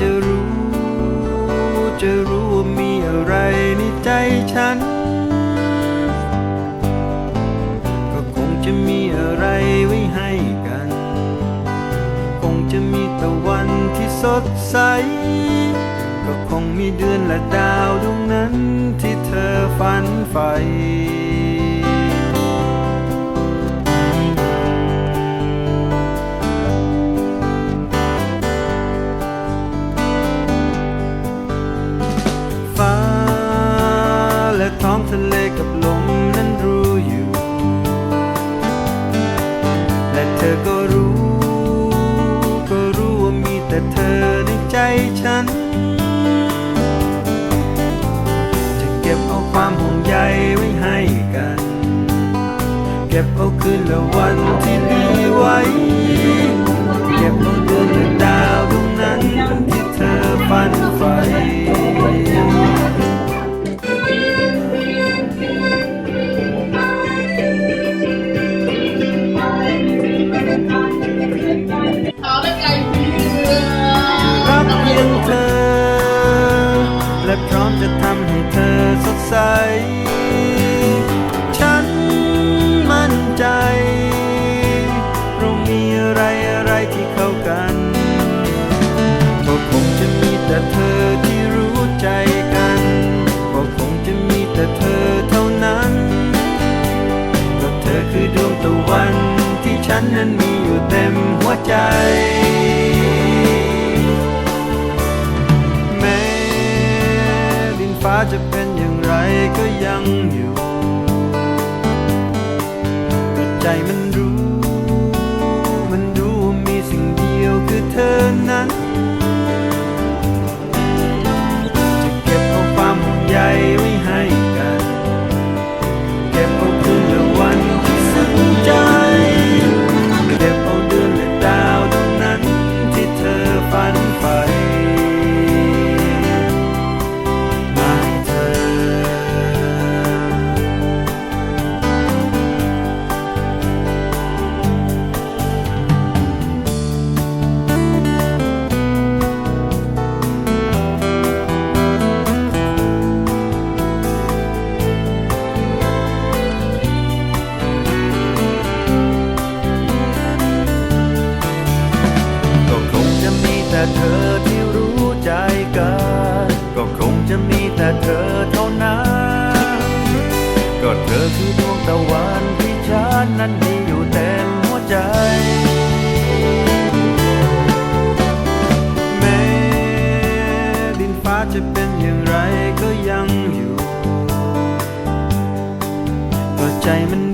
จะรู้ จะรู้ว่ามีอะไรในใจฉัน ก็คงจะมีอะไรไว้ให้กัน คงจะมีตะวันที่สดใส ก็คงมีเดือนและดาวดวงนั้นที่เธอฝันใฝ่ ท้องทะเลกับลมนั้นรู้อยู่ และเธอก็รู้ ก็รู้ว่ามีแต่เธอในใจฉัน จะเก็บเอาความห่วงใยไว้ให้กัน เก็บเอาคืนและวันที่ดีไว้ เก็บเอาเดือน จะทำให้เธอสดใส ฉันมั่นใจเรามีอะไรอะไรที่เข้ากันก็คงจะมีแต่เธอที่รู้ใจกันก็คงจะมีแต่เธอเท่านั้นก็เธอคือดวงตะวันที่ฉันนั้นมีอยู่เต็มหัวใจ จะเป็นอย่างไรก็ยังอยู่ แต่เธอที่รู้ใจกัน ก็คงจะมีแต่เธอเท่านั้น ก็เธอคือดวงตะวันที่ฉันนั้นมีอยู่เต็มหัวใจแม้ดินฟ้าจะเป็นอย่างไรก็ยังอยู่ก็ใจมันรู้มันรู้ว่ามีสิ่งเดียวคือเธอนั้น